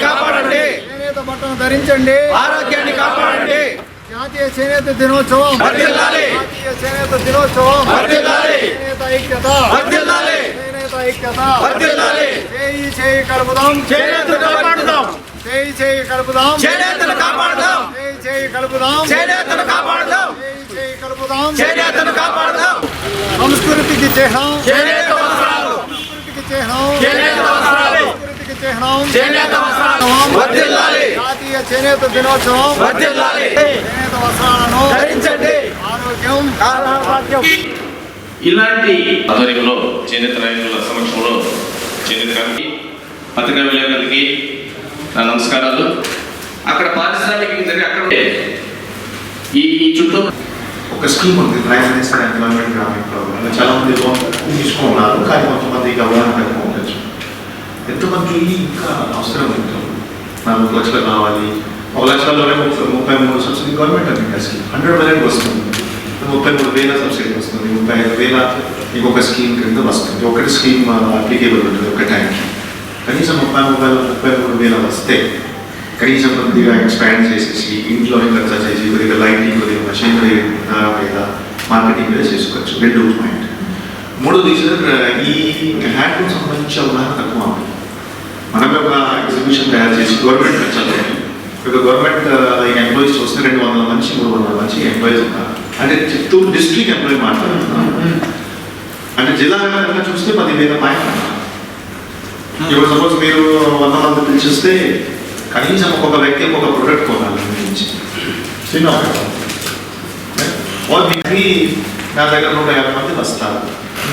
కాపాడండి. చేనేత బట్టను ధరించండి. ఆరోగ్యాన్ని కాపాడండి. జాతీయ చేనేత దినోత్సవం. జాతీయ చేనేత దినోత్సవం. చేనేత ఐక్యత. చేనేత ఐక్యత. చేయి చేయి కలుపుదాం. చేనేతను కాపాడుదాం. చేయి చేయి కలుపుదాం. చేనేతను కాపాడుదాం. చేయి చేయి కలుపుదాం. చేనేతను కాపాడుదాం. చేయి చేయి కలుపుదాం. చేనేతను కాపాడుదాం. సంస్కృతికి చిహ్నం చేనేత జాతీయ చేనేత దినోత్సవం. వర్ధిల్లాలి. చేనేత వస్త్రాలను ధరించండి. ఆరోగ్యం. ఇలాంటి ఆధ్వర్యంలో చేనేత నాయకుల సమక్షంలో చేనేత గారికి పత్రికా విలేకరులకి నా నమస్కారాలు. అక్కడ పారిశ్రామిక అక్కడ ఒక స్కీమ్ ఉంది ప్రైమ్ మినిస్టర్ ఎంప్లాయ్మెంట్ గ్రామీణ ప్రోగ్రామ్ చాలా మంది లోన్ తీసుకున్నారు కానీ కొంతమందికి అవగాహన తక్కువ ఉండొచ్చు ఎంతమంది ఇంకా అవసరం ఉంటుంది నాలుగు లక్షలు కావాలి ఒక లక్షల్లోనే ముప్పై ముప్పై మూడు సబ్సిడీ గవర్నమెంట్ అండి స్కీమ్ హండ్రెడ్ పర్సెంట్ వస్తుంది ముప్పై మూడు వేల సబ్సిడీ వస్తుంది ముప్పై ఐదు వేల ఇంకొక స్కీమ్ కింద వస్తుంది ఒకటి స్కీమ్ అప్లికేబుల్ ఉంటుంది ఒక టైంకి కనీసం ముప్పై ముప్పై ముప్పై మూడు వేల వస్తే కనీసం కొద్దిగా ఎక్స్పాండ్ చేసేసి ఇంట్లోనే ఖర్చు చేసి కొద్దిగా లైటింగ్ కొద్దిగా మషినరీ మీద మార్కెటింగ్ మీద చేసుకోవచ్చు. రెండు పాయింట్ మూడోది సార్ ఈ హ్యాండ్లూమ్ సంబంధించి అవగాహన తక్కువ ఉంది. మనమే ఒక ఎగ్జిబిషన్ తయారు చేసి గవర్నమెంట్ పెంచాలి ఒక గవర్నమెంట్ ఎంప్లాయీస్ చూస్తే రెండు వందల మంచి మూడు వందల మంచి ఎంప్లాయీస్ ఉన్నారు అంటే చిత్తూరు డిస్ట్రిక్ట్ ఎంప్లాయీ మాట్లాడుతున్నాను అంటే జిల్లా వ్యాప్తంగా చూస్తే పదివేల పైన. ఇప్పుడు సపోజ్ మీరు వంద మంది పిలిచిస్తే కనీసం ఒక్కొక్క వ్యక్తి ఒక్కొక్క ప్రొడక్ట్ కొనాలి. నుంచి చిన్న వాళ్ళు మీకు నా దగ్గర నూట యాభై మంది వస్తారు.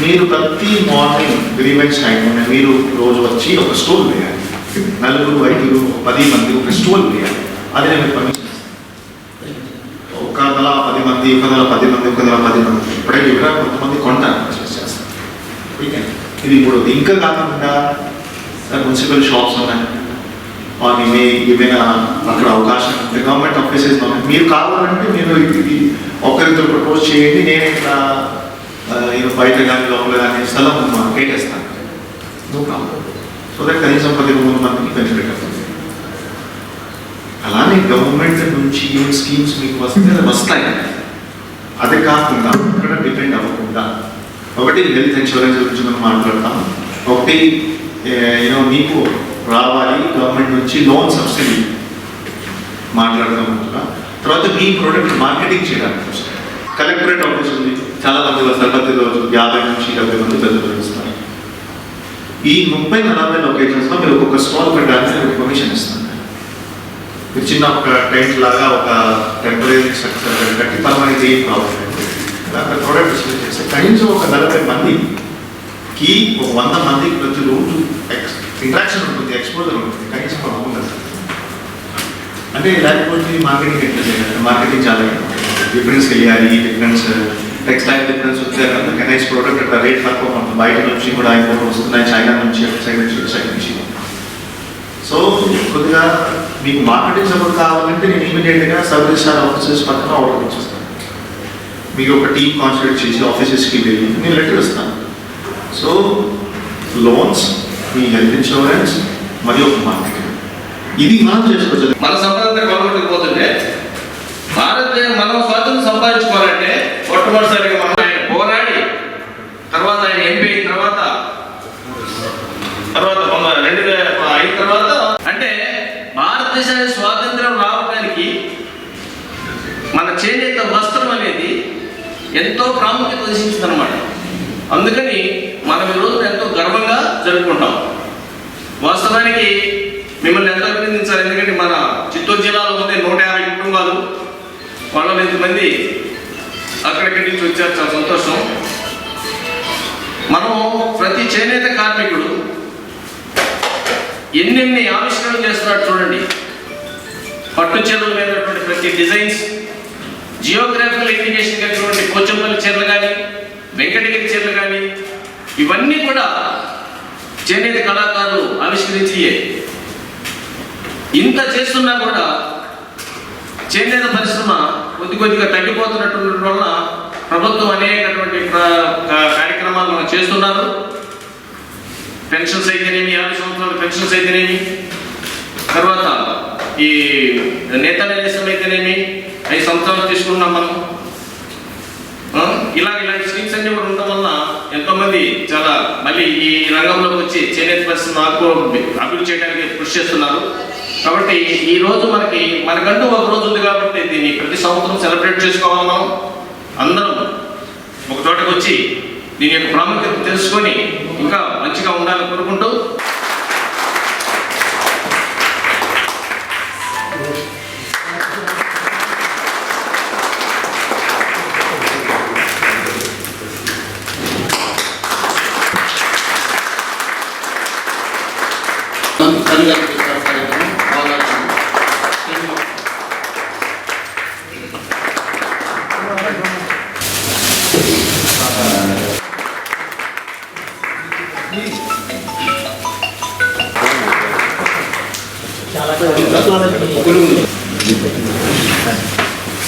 మీరు ప్రతి మార్నింగ్ గ్రీవెన్స్ టైంలోనే మీరు రోజు వచ్చి ఒక స్టోల్ వేయాలి. నలుగురు ఐదుగురు పది మంది ఒక స్టోల్ వేయాలి. అది నేను పర్మిషన్ ఒక నెల పది మంది ఒక నెల పది మంది ఒక నెల పది మంది. ఇప్పుడే ఇక్కడ కొంతమంది చేస్తారు. ఓకే ఇది ఇప్పుడు ఇంకా కాకుండా మున్సిపల్ షాప్స్ ఉన్నాయి. వాటి ఏమైనా అక్కడ అవకాశం ఉంటే గవర్నమెంట్ ఆఫీసెస్ మీరు కావాలంటే మీరు ఇది ఒకరితో ప్రపోజ్ చేయండి. నేను ఇట్లా బయట కానీ లోపల కానీ స్థలం కేటేస్తాను. నో ప్రాబ్లం సో దట్ కనీసం పది మూడు మందికి బెనిఫిట్ అవుతుంది అలానే గవర్నమెంట్ నుంచి ఏం స్కీమ్స్ మీకు వస్తే అది వస్తాయి. అదే కాకుండా అక్కడ డిపెండ్ అవ్వకుండా. ఒకటి హెల్త్ ఇన్సూరెన్స్ గురించి మనం మాట్లాడతాం. ఒకటి యూనో మీకు రావాలి గవర్నమెంట్ నుంచి లోన్ సబ్సిడీ మాట్లాడతాం ముందుగా తర్వాత మీ ప్రోడక్ట్ మార్కెటింగ్ చేయడానికి కలెక్టరేట్ ఆఫీస్ ఉంది. చాలా మంది వస్తారు రోజు యాభై నుంచి డెబ్బై మంది పెద్దలు ఈ ముప్పై నలభై లొకేషన్స్లో మీరు ఒక్కొక్క స్టాల్ పెట్టడానికి మీరు పర్మిషన్ ఇస్తాను మీరు చిన్న ఒక టెంట్ లాగా ఒక టెంపరీ స్ట్రక్చర్ కట్టి పర్మనెంట్ ఏం ప్రాబ్లం లేదు. అక్కడ ప్రోడక్ట్ డిస్ప్లే చేస్తే కనీసం ఒక నలభై మందికి ఒక వంద మందికి ప్రతి రోజు ఇంట్రాక్షన్ ఉంటుంది ఎక్స్పోజర్ ఉంటుంది కనీసం మనం అవును అంటే లేకపోతే మార్కెటింగ్ ఎట్లా చేయాలి? మార్కెటింగ్ చాలా డిఫరెన్స్ వెళ్ళాలి డిఫరెన్స్ టెక్స్టైల్ డిఫరెన్స్ వచ్చారు కెనైస్ ప్రోడక్ట్ అట్లా రేట్ తక్కువ ఉంటుంది? బయట నుంచి కూడా ఇంపోర్ట్ వస్తున్నాయి చైనా నుంచి అటు సైడ్ నుంచి ఇటు సైడ్ నుంచి. సో కొద్దిగా మీకు మార్కెటింగ్ సపోర్ట్ కావాలంటే నేను ఇమీడియట్గా సబ్ రిజిస్టార్ ఆఫీసెస్ పక్కన ఆర్డర్ ఇచ్చేస్తాను. మీకు ఒక టీమ్ కాన్సన్ట్రేట్ చేసి ఆఫీసెస్కి వెళ్ళి నేను లెటర్ ఇస్తాను. సో లోన్స్ మీ హెల్త్ ఇన్సూరెన్స్ మరియు ఒక మార్కెటింగ్ ఇది మనం చేసుకోవచ్చు. మన సంపాదన గవర్నమెంట్కి పోతుంటే భారతదేశం మనం స్వాతంత్రం సంపాదించుకోవాలంటే మొట్టమొదటిసారిగా మనం ఆయన పోరాడి తర్వాత ఆయన ఎంపీ అయిన తర్వాత తర్వాత రెండు వేల అయిన తర్వాత అంటే భారతదేశానికి స్వాతంత్రం రావడానికి మన చేనేత వస్త్రం అనేది ఎంతో ప్రాముఖ్యత వహించింది అనమాట అందుకని మనం ఈ రోజు ఎంతో గర్వంగా జరుపుకుంటాం ప్రస్తుతానికి మిమ్మల్ని ఎంత అభినందించాలి ఎందుకంటే మన చిత్తూరు జిల్లాలో ఉంది నూట యాభై కుటుంబాలు వాళ్ళ మంది అక్కడిక్కడి నుంచి వచ్చారు. చాలా సంతోషం. మనం ప్రతి చేనేత కార్మికుడు ఎన్నెన్ని ఆవిష్కరణలు చేస్తున్నాడు చూడండి. పట్టు చీరలు లేనటువంటి ప్రతి డిజైన్స్ జియోగ్రాఫికల్ ఇండికేషన్ కలిగినటువంటి పోచంపల్లి చీరలు కానీ వెంకటగిరి చీరలు కానీ ఇవన్నీ కూడా చేనేత కళాకారులు ఆవిష్కరించి ఇంత చేస్తున్నా కూడా చేనేత పరిశ్రమ కొద్ది కొద్దిగా తగ్గిపోతున్నటువంటి వల్ల ప్రభుత్వం అనేకటువంటి కార్యక్రమాలు మనం చేస్తున్నారు. పెన్షన్స్ అయితేనేమి యాభై సంవత్సరాల పెన్షన్స్ అయితేనేమి. తర్వాత ఈ నేత అయితేనేమి ఐదు సంవత్సరాలు తీసుకున్నాం మనం. ఇలా ఇలా ఇలాంటి స్కీమ్స్ అన్ని కూడా ఉండటం వలన ఎంతోమంది చాలా మళ్ళీ ఈ రంగంలోకి వచ్చి చేనేత పరిశ్రమ ఆకు అభివృద్ధి చేయడానికి కృషి చేస్తున్నారు. కాబట్టి ఈ రోజు మనకి మనకంటూ ఒక రోజు ఉంది కాబట్టి దీన్ని ప్రతి సంవత్సరం సెలబ్రేట్ చేసుకోవాలి మనం. అందరం ఒక చోటకు వచ్చి దీని యొక్క ప్రాముఖ్యత తెలుసుకొని ఇంకా మంచిగా ఉండాలని కోరుకుంటూ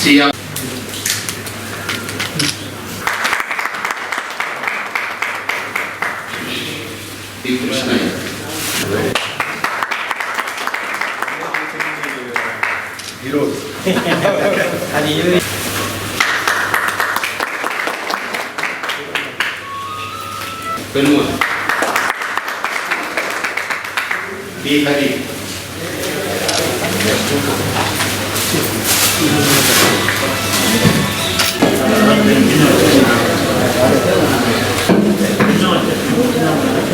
Siang, benua dihadiri. Thank you.